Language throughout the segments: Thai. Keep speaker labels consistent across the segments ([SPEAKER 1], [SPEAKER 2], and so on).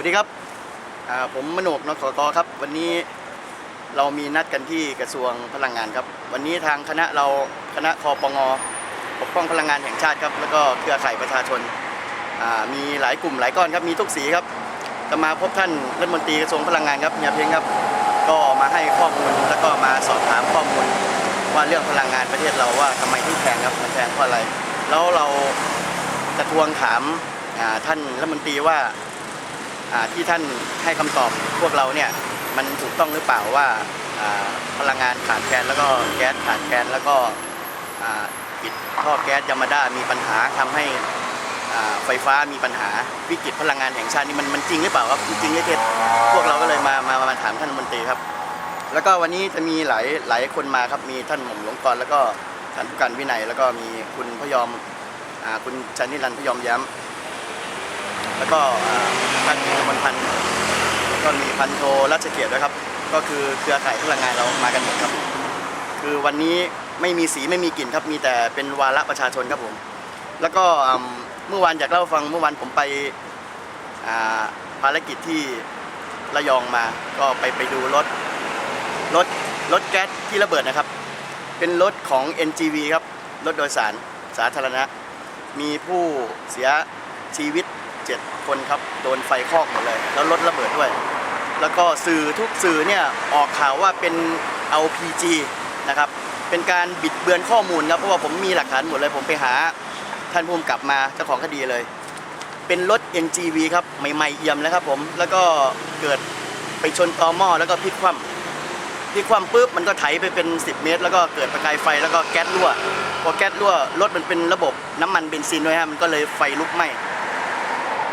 [SPEAKER 1] วัสดีครับผมมโนกนขกครับ วันนี้เรามีนัดกันที่กระทรวงพลังงานครับ วันนี้ทางคณะเราคณะคอปงปกป้องพลังงานแห่งชาติครับ แล้วก็เครือข่ายประชาชนมีหลายกลุ่มหลายก้อนครับมีทุกสีครับจะมาพบท่านรัฐมนตรีกระทรวงพลังงานครับเฮียเพ้งครับ ก็มาให้ข้อมูลแล้วก็มาสอบถามข้อมูลว่าเรื่องพลังงานประเทศเราว่าทำไมถึงแพงครับมันแพงเพราะอะไร แล้วเราจะทวงถามท่านรัฐมนตรีว่า ที่ท่านให้คำตอบพวกเราเนี่ยมันถูกต้องหรือเปล่าว่าพลังงานขาดแคลนแล้วก็แก๊สขาดแคลนแล้วก็ปิดท่อแก๊สยามาด้ามีปัญหาทำให้ไฟฟ้ามีปัญหาวิกฤตพลังงานแห่งชาตินี่มันมันจริงหรือเปล่าครับจริงหรือเท็จพวกเราก็เลยมามามาถามท่านรัฐมนตรีครับ แล้วก็วันนี้จะมีหลายหลายคนมาครับมีท่านหม่อมหลวงกรแล้วก็ท่านผู้การวินัย แล้วก็มีคุณพยอมอคุณชันนิรันพยอมย้ำแล้วก็ ท่านมลพันธ์ก็มีพันโทรัชเกียรติด้วยครับ ก็คือเครือข่ายพลังงานเรามากันหมดครับ คือวันนี้ไม่มีสีไม่มีกลิ่นครับ มีแต่เป็นวาระประชาชนครับผม แล้วก็อืมเมื่อวานอยากเล่าฟังเมื่อวานผมไปอ่าภารกิจที่ระยองมา ก็ไปไปดูรถรถรถแก๊สที่ระเบิดนะครับ เป็นรถของ NGV ครับ รถโดยสารสาธารณะ มีผู้เสียชีวิต 7 คนครับ โดนไฟคลอกหมดเลย แล้วรถระเบิดด้วย แล้วก็สื่อทุกสื่อเนี่ยออกข่าวว่าเป็น LPG นะครับเป็นการบิดเบือนข้อมูลครับเพราะว่าผมมีหลักฐานหมดเลย ผมไปหาท่านผู้กำกับมาเจ้าของคดีเลย เป็นรถ NGV ครับใหม่ๆเอี่ยมเลยครับผมแล้วก็เกิดไปชนตอหม้อแล้วก็พลิกคว่ำพลิกคว่ำปุ๊บมันก็ไถไปเป็น 10 เมตร แล้วก็เกิดประกายไฟแล้วก็แก๊สรั่วพอแก๊สรั่วรถมันเป็นระบบน้ำมันเบนซินด้วยฮะมันก็เลยไฟลุกไหม้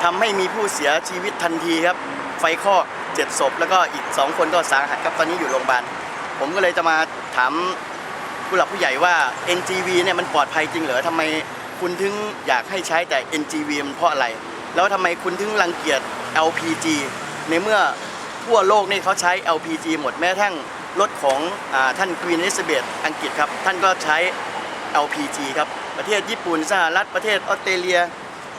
[SPEAKER 1] ทำให้มีผู้เสียชีวิตทันทีครับ ไฟคลอเจ็ดศพ แล้วก็อีก 2 คนก็สาหัสครับตอนนี้อยู่โรงพยาบาลผมก็เลยจะมาถามผู้หลักผู้ใหญ่ว่า NGV เนี่ยมันปลอดภัยจริงเหรอทำไมคุณถึงอยากให้ใช้แต่ NGV มันเพราะอะไร แล้วทำไมคุณถึงรังเกียจ LPG ในเมื่อทั่วโลกนี่เขาใช้ LPG หมดแม้ทั้งรถของอท่านควีน e ลิซาเบธอังกฤษครับ ท่านก็ใช้ LPG ครับ ประเทศญี่ปุ่นสหรัฐประเทศออสเตรเลีย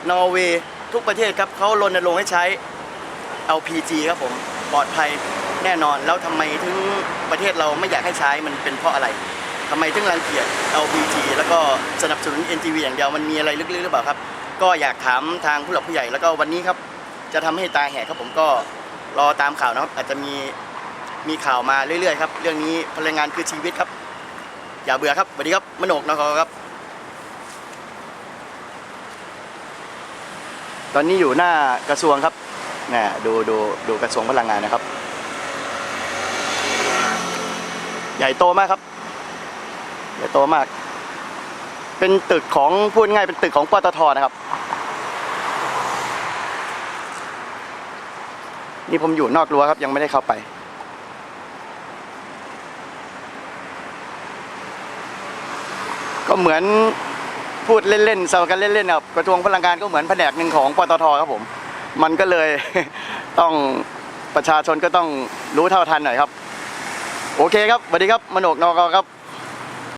[SPEAKER 1] นอร์เวย์ ทุกประเทศครับเขารณรงค์ให้ใช้ LPG ครับผมปลอดภัยแน่นอน แล้วทำไมถึงประเทศเราไม่อยากให้ใช้มันเป็นเพราะอะไรทำไมถึงรังเกียจ LPG แล้วก็สนับสนุน NGV อย่างเดียวมันมีอะไรลึกๆหรือเปล่าครับ ก็อยากถามทางผู้หลักผู้ใหญ่แล้วก็วันนี้ครับจะทำให้ตาแหกครับผมก็รอตามข่าวนะครับอาจจะมีมีข่าวมาเรื่อยๆครับเรื่องนี้พลังงานคือชีวิตครับ อย่าเบื่อครับสวัสดีครับมโนกนครครับ ตอนนี้อยู่หน้ากระทรวงครับน่ดูดูดูกระทรวงพลังงานนะครับ ใหญ่โตมากครับ ใหญ่โตมาก เป็นตึกของพูดง่ายเป็นตึกของปตทนะครับ นี่ผมอยู่นอกรั้วครับยังไม่ได้เข้าไปก็เหมือน พูดเล่นๆแซวกันเล่นๆครับกระทรวงพลังงานก็เหมือนแผนกหนึ่งของปตทครับผม มันก็เลยต้องประชาชนก็ต้องรู้เท่าทันหน่อยครับ โอเคครับสวัสดีครับมโนกนอกครับ